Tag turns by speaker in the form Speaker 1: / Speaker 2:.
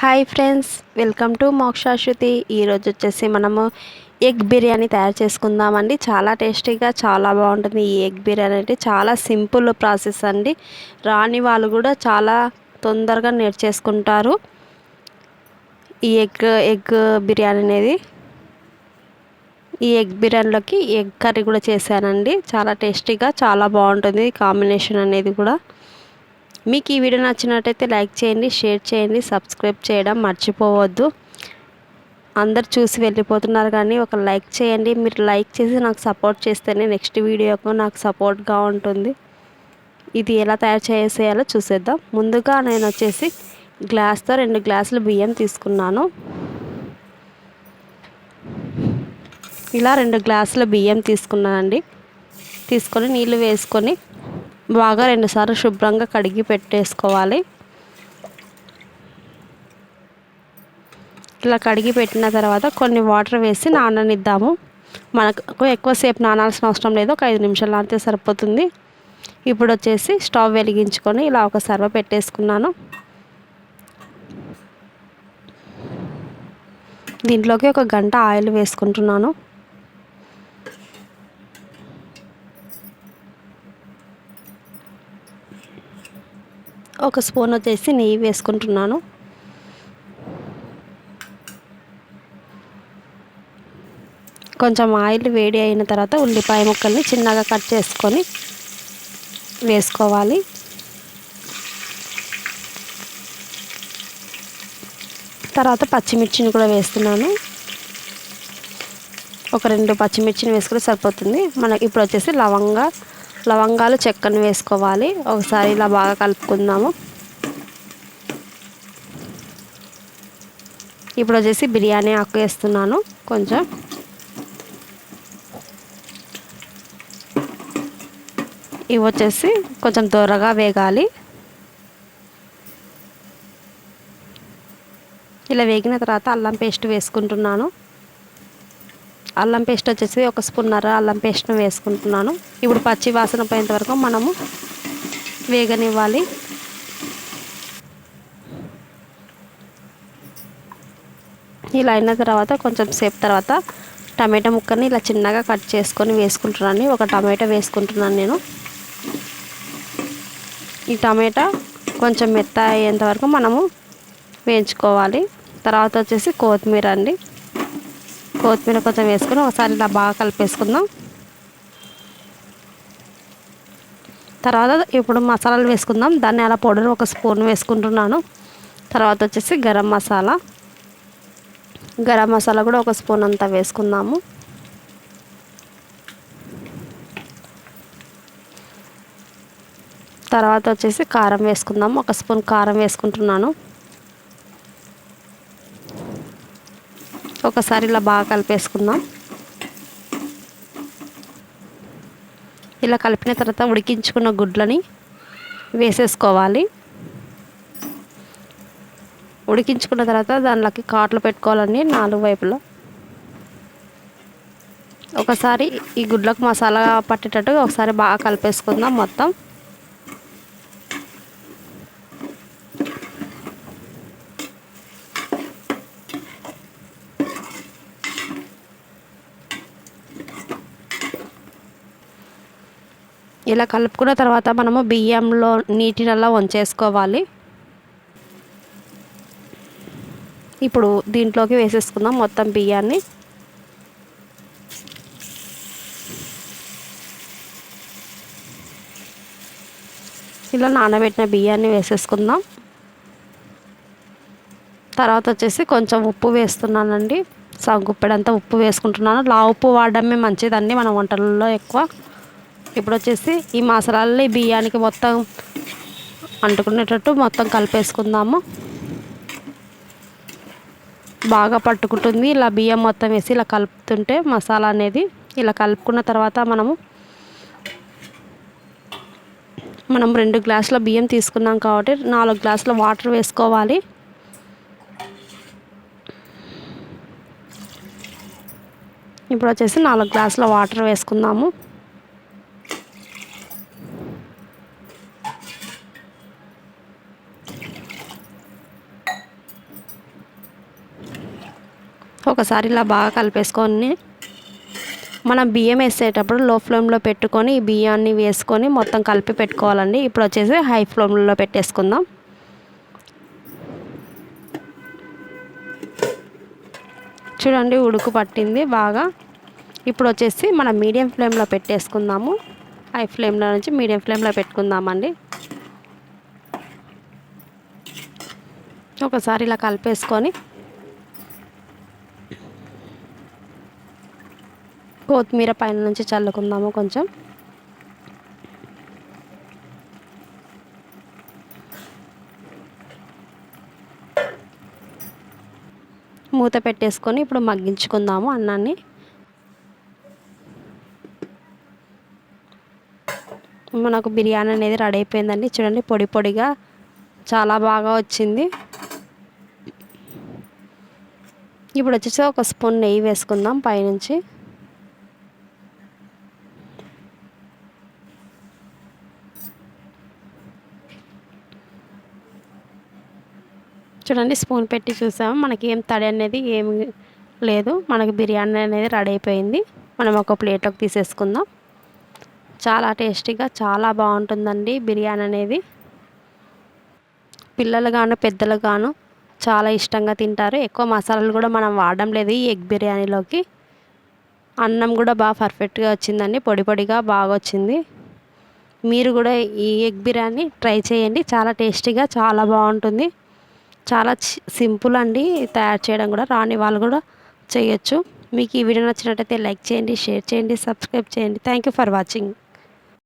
Speaker 1: Hi friends welcome to Mokshashruti ఈరోజు వచ్చేసి మనము ఎగ్ బిర్యానీ తయారు చేసుకుందామండి. చాలా టేస్టీగా చాలా బాగుంటుంది. ఈ ఎగ్ బిర్యానీ అంటే చాలా సింపుల్ ప్రాసెస్ అండి. రాని వాళ్ళు కూడా చాలా తొందరగా నేర్చేసుకుంటారు. ఈ ఎగ్ ఎగ్ బిర్యానీ అనేది. ఈ ఎగ్ బిర్యానీలోకి ఎగ్ కర్రీ కూడా చేశానండి. చాలా టేస్టీగా చాలా బాగుంటుంది కాంబినేషన్ అనేది కూడా. మీకు ఈ వీడియో నచ్చినట్టయితే లైక్ చేయండి షేర్ చేయండి సబ్స్క్రైబ్ చేయడం మర్చిపోవద్దు. అందరు చూసి వెళ్ళిపోతున్నారు కానీ ఒక లైక్ చేయండి. మీరు లైక్ చేసి నాకు సపోర్ట్ చేస్తేనే నెక్స్ట్ వీడియోకు నాకు సపోర్ట్గా ఉంటుంది. ఇది ఎలా తయారు చేసేయాలో చూసేద్దాం. ముందుగా నేను వచ్చేసి గ్లాస్తో రెండు గ్లాసులు బియ్యం తీసుకున్నాను. ఇలా రెండు గ్లాసుల బియ్యం తీసుకున్నానండి. తీసుకొని నీళ్ళు వేసుకొని బాగా రెండుసార్లు శుభ్రంగా కడిగి పెట్టేసుకోవాలి. ఇలా కడిగి పెట్టిన తర్వాత కొన్ని వాటర్ వేసి నాననిద్దాము. మనకు ఎక్కువసేపు నానాల్సిన అవసరం లేదు. ఒక ఐదు నిమిషాలు నానితే సరిపోతుంది. ఇప్పుడు వచ్చేసి స్టవ్ వెలిగించుకొని ఇలా ఒక సర్వ పెట్టేసుకున్నాను. దీంట్లోకి ఒక గంట ఆయిల్ వేసుకుంటున్నాను. ఒక స్పూన్ వచ్చేసి నెయ్యి వేసుకుంటున్నాను. కొంచెం ఆయిల్ వేడి అయిన తర్వాత ఉల్లిపాయ ముక్కల్ని చిన్నగా కట్ చేసుకొని వేసుకోవాలి. తర్వాత పచ్చిమిర్చిని కూడా వేస్తున్నాను. ఒక రెండు పచ్చిమిర్చిని వేసుకుంటే సరిపోతుంది. మనకి ఇప్పుడు వచ్చేసి లవంగా లవంగాలు చెక్కను వేసుకోవాలి. ఒకసారి ఇలా బాగా కలుపుకుందాము. ఇప్పుడు వచ్చేసి బిర్యానీ ఆకు వేస్తున్నాను. కొంచెం ఇవి వచ్చేసి కొంచెం దూరగా వేగాలి. ఇలా వేగిన తర్వాత అల్లం పేస్ట్ వేసుకుంటున్నాను. అల్లం పేస్ట్ వచ్చేసి ఒక స్పూన్నర అల్లం పేస్ట్ను వేసుకుంటున్నాను. ఇప్పుడు పచ్చి వాసన పోయేంత వరకు మనము వేగనివ్వాలి. ఇలా అయిన తర్వాత కొంచెం సేపు తర్వాత టమాటా ముక్కని ఇలా చిన్నగా కట్ చేసుకొని వేసుకుంటున్నాను. ఒక టమాటా వేసుకుంటున్నాను నేను. ఈ టమాటా కొంచెం మెత్త అయ్యేంత వరకు మనము వేయించుకోవాలి. తర్వాత వచ్చేసి కొత్తిమీర అండి. కొత్తిమీర కొంచెం వేసుకుని ఒకసారి ఇలా బాగా కలిపేసుకుందాం. తర్వాత ఇప్పుడు మసాలాలు వేసుకుందాం. ధనియాల పౌడర్ ఒక స్పూన్ వేసుకుంటున్నాను. తర్వాత వచ్చేసి గరం మసాలా. గరం మసాలా కూడా ఒక స్పూన్ అంతా వేసుకుందాము. తర్వాత వచ్చేసి కారం వేసుకుందాము. ఒక స్పూన్ కారం వేసుకుంటున్నాను. ఒకసారి ఇలా బాగా కలిపేసుకుందాం. ఇలా కలిపిన తర్వాత ఉడికించుకున్న గుడ్లని వేసేసుకోవాలి. ఉడికించుకున్న తర్వాత దానిలోకి కాట్లు పెట్టుకోవాలండి నాలుగు వైపులా. ఒకసారి ఈ గుడ్లకు మసాలా పట్టేటట్టు ఒకసారి బాగా కలిపేసుకుందాం మొత్తం. ఇలా కలుపుకున్న తర్వాత మనము బియ్యంలో నీటినల్లా వంచేసుకోవాలి. ఇప్పుడు దీంట్లోకి వేసేసుకుందాం మొత్తం బియ్యాన్ని. ఇలా నానబెట్టిన బియ్యాన్ని వేసేసుకుందాం. తర్వాత వచ్చేసి కొంచెం ఉప్పు వేస్తున్నానండి. సగ్గుప్పెడంతా ఉప్పు వేసుకుంటున్నాను. లా ఉప్పు వాడడమే మంచిదండి మన వంటలలో ఎక్కువ. ఇప్పుడు వచ్చేసి ఈ మసాలాలు బియ్యానికి మొత్తం అంటుకునేటట్టు మొత్తం కలిపేసుకుందాము. బాగా పట్టుకుంటుంది. ఇలా బియ్యం మొత్తం వేసి ఇలా కలుపుతుంటే మసాలా అనేది ఇలా కలుపుకున్న తర్వాత మనము మనం రెండు గ్లాసుల బియ్యం తీసుకున్నాం కాబట్టి నాలుగు గ్లాసుల వాటర్ వేసుకోవాలి. ఇప్పుడు వచ్చేసి నాలుగు గ్లాసుల వాటర్ వేసుకుందాము. ఒకసారి ఇలా బాగా కలిపేసుకొని మనం బియ్యం వేసేటప్పుడు లో ఫ్లేమ్లో పెట్టుకొని ఈ బియ్యాన్ని వేసుకొని మొత్తం కలిపి పెట్టుకోవాలండి. ఇప్పుడు వచ్చేసి హై ఫ్లేమ్లో పెట్టేసుకుందాం. చూడండి ఉడుకు పట్టింది బాగా. ఇప్పుడు వచ్చేసి మనం మీడియం ఫ్లేమ్లో పెట్టేసుకుందాము. హై ఫ్లేమ్లో నుంచి మీడియం ఫ్లేమ్లో పెట్టుకుందామండి. ఒకసారి ఇలా కలిపేసుకొని కొత్తిమీర పైన నుంచి చల్లుకుందాము కొంచెం. మూత పెట్టేసుకొని ఇప్పుడు మగ్గించుకుందాము అన్నాన్ని. మనకు బిర్యానీ అనేది రెడీ అయిపోయిందండి. చూడండి పొడి పొడిగా చాలా బాగా వచ్చింది. ఇప్పుడు వచ్చేసి ఒక స్పూన్ నెయ్యి వేసుకుందాం పైనుంచి. చూడండి స్పూన్ పెట్టి చూసాము మనకి ఏం తడి అనేది ఏం లేదు. మనకి బిర్యానీ అనేది రెడీ అయిపోయింది. మనం ఒక ప్లేట్లోకి తీసేసుకుందాం. చాలా టేస్టీగా చాలా బాగుంటుందండి బిర్యానీ అనేది. పిల్లలు గాను పెద్దలు గాను చాలా ఇష్టంగా తింటారు. ఎక్కువ మసాలాలు కూడా మనం వాడడం లేదు ఈ ఎగ్ బిర్యానీలోకి. అన్నం కూడా బాగా పర్ఫెక్ట్గా వచ్చిందండి. పొడి పొడిగా బాగా వచ్చింది. మీరు కూడా ఈ ఎగ్ బిర్యానీ ట్రై చేయండి. చాలా టేస్టీగా చాలా బాగుంటుంది. చాలా సింపుల్ అండి. తయారు చేయడం కూడా రాని వాళ్ళు కూడా చేయొచ్చు. మీకు ఈ వీడియో నచ్చినట్టయితే లైక్ చేయండి షేర్ చేయండి సబ్స్క్రైబ్ చేయండి. Thank you for watching